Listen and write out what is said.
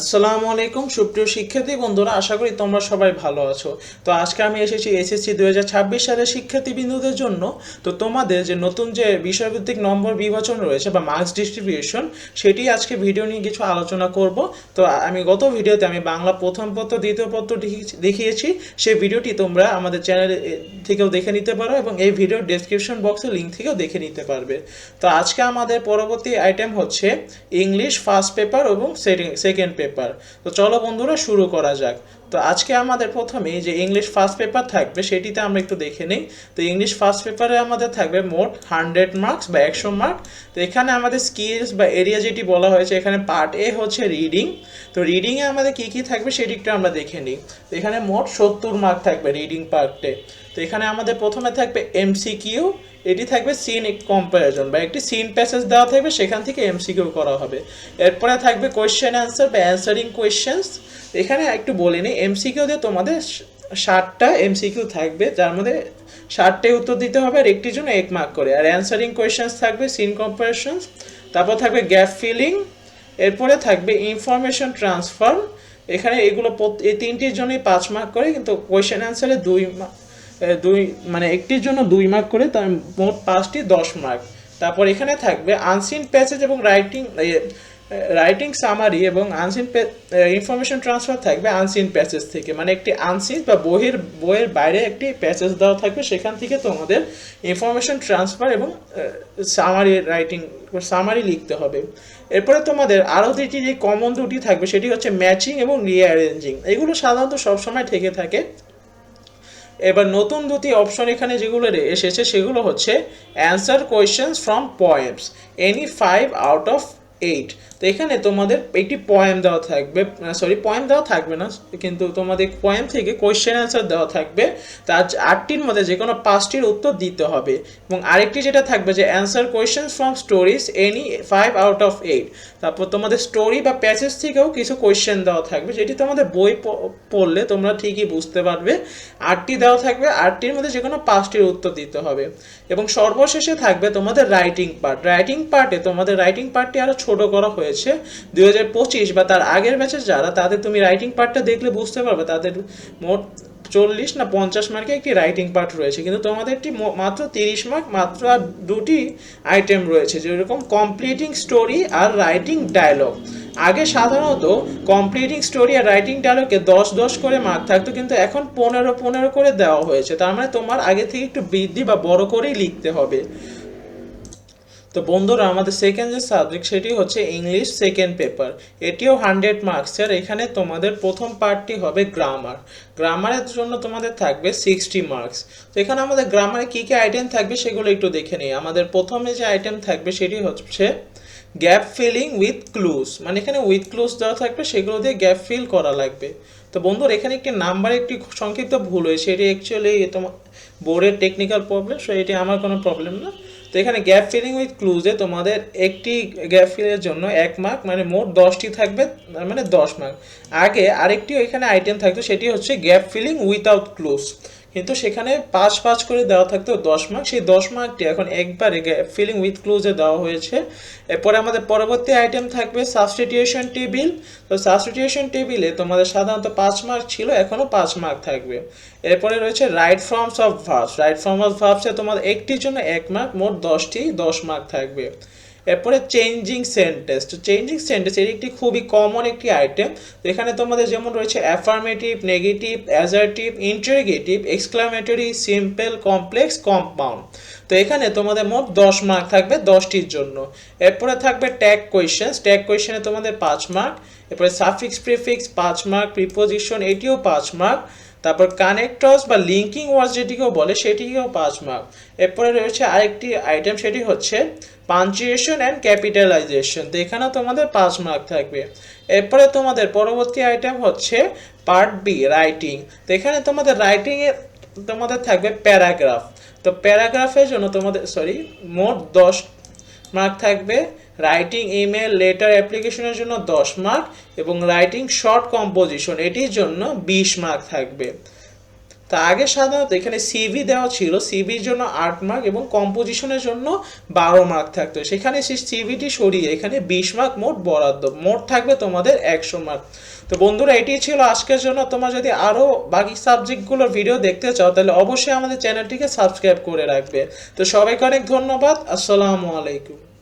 আসসালামু আলাইকুম, সুপ্রিয় শিক্ষার্থী বন্ধুরা, আশা করি তোমরা সবাই ভালো আছো। তো আজকে আমি এসেছি এসএসসি দু হাজার ছাব্বিশ সালের শিক্ষার্থীবৃন্দদের জন্য। তো তোমাদের যে নতুন যে বিষয়ভিত্তিক নম্বর বিভাজন রয়েছে বা মার্কস ডিস্ট্রিবিউশন সেটি আজকে ভিডিও নিয়ে কিছু আলোচনা করব। তো আমি গত ভিডিওতে আমি বাংলা প্রথম পত্র, দ্বিতীয় পত্র দেখিয়েছি। সেই ভিডিওটি তোমরা আমাদের চ্যানেল থেকেও দেখে নিতে পারো এবং এই ভিডিও ডেসক্রিপশন বক্সে লিঙ্ক থেকেও দেখে নিতে পারবে। তো আজকে আমাদের পরবর্তী আইটেম হচ্ছে ইংলিশ ফার্স্ট পেপার এবং সেকেন্ড পেপার তো চলো বন্ধুরা শুরু করা যাক। তো আজকে আমাদের প্রথমে যে ইংলিশ ফার্স্ট পেপার থাকবে, সেটিতে আমরা একটু দেখে নিই। তো ইংলিশ ফার্স্ট পেপারে আমাদের থাকবে মোট হান্ড্রেড মার্কস বা একশো মার্ক তো এখানে আমাদের স্কিলস বা এরিয়া যেটি বলা হয়েছে, এখানে পার্ট এ হচ্ছে রিডিং তো রিডিংয়ে আমাদের কী কী থাকবে, সেটি একটু আমরা দেখে নিই। তো এখানে মোট সত্তর মার্ক থাকবে রিডিং পার্টে তো এখানে আমাদের প্রথমে থাকবে এমসিকিউ এটি থাকবে সিন কম্পারিজন বা একটি সিন প্যাসেজ দেওয়া থাকবে, সেখান থেকে এমসিকিউ করা হবে। এরপরে থাকবে কোয়েশ্চেন অ্যান্সার বা অ্যান্সারিং কোয়েশ্চেন্স এখানে একটু বলে নিই এমসিকিউ দিয়ে তোমাদের ষাটটা এমসিকিউ থাকবে, যার মধ্যে ষাটটাই উত্তর দিতে হবে আর একটির জন্য এক মার্ক করে। আর অ্যান্সারিং কোয়েশ্চেন্স থাকবে সিন কম্পারিশনস তারপর থাকবে গ্যাপ ফিলিং এরপরে থাকবে ইনফরমেশন ট্রান্সফার এখানে এগুলো এই তিনটির জন্যই পাঁচ মার্ক করে, কিন্তু কোয়েশ্চেন অ্যান্সারে দুই দুই মানে একটির জন্য দুই মার্ক করে, তার মোট পাঁচটি দশ মার্ক তারপর এখানে থাকবে আনসিন প্যাসেজ এবং রাইটিং রাইটিং সামারি এবং আনসিন ইনফরমেশন ট্রান্সফার থাকবে আনসিন প্যাসেজ থেকে। মানে একটি আনসিন বা বইয়ের বইয়ের বাইরে একটি প্যাসেজ দেওয়া থাকবে, সেখান থেকে তোমাদের ইনফরমেশন ট্রান্সফার এবং সামারি রাইটিং সামারি লিখতে হবে। এরপরে তোমাদের আরও দুটি যে কমন দুটি থাকবে, সেটি হচ্ছে ম্যাচিং এবং রিঅ্যারেঞ্জিং এগুলো সাধারণত সবসময় থেকে থাকে। এবার নতুন দুটি অপশন এখানে যেগুলো এসেছে, সেগুলো হচ্ছে answer questions from poems any five out of eight তো এখানে তোমাদের একটি পয়েম দেওয়া থাকবে সরি পয়েম দেওয়া থাকবে না, কিন্তু তোমাদের পয়েম থেকে কোয়েশ্চেন অ্যান্সার দেওয়া থাকবে। তার আটটির মধ্যে যে কোনো পাঁচটির উত্তর দিতে হবে। এবং আরেকটি যেটা থাকবে যে answer question from stories any five out of eight তারপর তোমাদের স্টোরি বা প্যাসেজ থেকেও কিছু কোয়েশ্চেন দেওয়া থাকবে, যেটি তোমাদের বই পড়লে তোমরা ঠিকই বুঝতে পারবে। আটটি দেওয়া থাকবে, আটটির মধ্যে যে কোনো পাঁচটির উত্তর দিতে হবে। এবং সর্বশেষে থাকবে তোমাদের রাইটিং পার্ট রাইটিং পার্টে তোমাদের রাইটিং পার্টটি আরও ছোট করা হয়েছে দুই হাজার পঁচিশ বা তার আগের ব্যাচের যারা, তাদের তুমি রাইটিং পার্টটা দেখলে বুঝতে পারবে, তাদের মোট চল্লিশ না পঞ্চাশ মার্কে একটি রাইটিং পার্ট রয়েছে। কিন্তু তোমাদের একটি মাত্র তিরিশ মার্ক মাত্র আর দুটি আইটেম রয়েছে, যেরকম কমপ্লিটিং স্টোরি আর রাইটিং ডায়লগ আগে সাধারণত কমপ্লিটিং স্টোরি আর রাইটিং ডায়লগে দশ দশ করে মার্ক থাকতো, কিন্তু এখন পনেরো পনেরো করে দেওয়া হয়েছে। তার মানে তোমার আগে থেকে একটু বৃদ্ধি বা বড় করেই লিখতে হবে। তো বন্ধুরা, আমাদের সেকেন্ড যে সাবজেক্ট সেটি হচ্ছে ইংলিশ সেকেন্ড পেপার এটিও হান্ড্রেড মার্কস আর এখানে তোমাদের প্রথম পার্টটি হবে গ্রামার গ্রামারের জন্য তোমাদের থাকবে সিক্সটি মার্কস তো এখানে আমাদের গ্রামারে কী কী আইটেম থাকবে সেগুলো একটু দেখে নিই। আমাদের প্রথমে যে আইটেম থাকবে সেটি হচ্ছে গ্যাপ ফিলিং উইথ ক্লুজ মানে এখানে উইথ ক্লুজ দেওয়া থাকবে, সেগুলো দিয়ে গ্যাপ ফিল করা লাগবে। তো বন্ধুর, এখানে একটি নাম্বার একটি সংক্ষিপ্ত ভুল হয়েছে। এটি অ্যাকচুয়ালি তোমার বোর্ডের টেকনিক্যাল প্রবলেম সো এটি আমার কোনো প্রবলেম না। তো এখানে গ্যাপ ফিলিং উইথ ক্লুজে তোমাদের একটি গ্যাপ ফিলের জন্য এক মার্ক মানে মোট দশটি থাকবে মানে দশ মার্ক আগে আরেকটি এখানে আইটেম থাকতো, সেটি হচ্ছে গ্যাপ ফিলিং উইথাউট ক্লুজ কিন্তু সেখানে পাঁচ পাঁচ করে দেওয়া থাকতো দশ মার্ক সেই দশ মার্কটি এখন একবারে ফিলিং উইথ ক্লোজে দেওয়া হয়েছে। এরপরে আমাদের পরবর্তী আইটেম থাকবে সাবস্টিটিউশন টেবিল তো সাবস্টিটিউশন টেবিলে তোমাদের সাধারণত পাঁচ মার্ক ছিল এখনও পাঁচ মার্ক থাকবে। এরপরে রয়েছে right forms of verbs right form of ভার্বসে তোমাদের একটির জন্য এক মার্ক মোট দশটি দশ মার্ক থাকবে। এরপরে চেঞ্জিং সেন্টেন্স তো চেঞ্জিং সেন্টেন্স এর একটি খুবই কমন একটি আইটেম তো এখানে তোমাদের যেমন রয়েছে affirmative negative assertive interrogative exclamatory simple complex compound তো এখানে তোমাদের মোট দশ মার্ক থাকবে দশটির জন্য। এরপরে থাকবে ট্যাগ কোয়েশ্চেন্স ট্যাগ কোয়েশনে তোমাদের পাঁচ মার্ক এরপরে সাফিক্স প্রিফিক্স পাঁচ মার্ক প্রিপোজিশন এটিও পাঁচ মার্ক তারপর কানেক্টস বা লিঙ্কিং ওয়ার্ডস যেটিকেও বলে সেটিকেও পাঁচ মার্ক এরপরে রয়েছে আরেকটি আইটেম সেটি হচ্ছে পাঞ্চুয়েশন অ্যান্ড ক্যাপিটালাইজেশন তো এখানেও তোমাদের পাঁচ মার্ক থাকবে। এরপরে তোমাদের পরবর্তী আইটেম হচ্ছে পার্ট বি রাইটিং তো এখানে তোমাদের রাইটিংয়ে তোমাদের থাকবে প্যারাগ্রাফ তো প্যারাগ্রাফের জন্য তোমাদের সরি মোট দশ মার্ক থাকবে। রাইটিং ইমেল লেটার অ্যাপ্লিকেশনের জন্য দশ মার্ক এবং রাইটিং শর্ট কম্পোজিশন এটির জন্য বিশ মার্ক থাকবে। তা আগে সাধারণত এখানে সিভি দেওয়া ছিল সিভির জন্য আট মার্ক এবং কম্পোজিশনের জন্য বারো মার্ক থাকতো। সেখানে সেই সিভিটি সরিয়ে এখানে বিশ মার্ক মোট বরাদ্দ, মোট থাকবে তোমাদের একশো মার্ক তো বন্ধুরা, এটি ছিল আজকের জন্য। তোমরা যদি আরও বাকি সাবজেক্টগুলোর ভিডিও দেখতে চাও, তাহলে অবশ্যই আমাদের চ্যানেলটিকে সাবস্ক্রাইব করে রাখবে। তো সবাইকে অনেক ধন্যবাদ। আসসালামু আলাইকুম।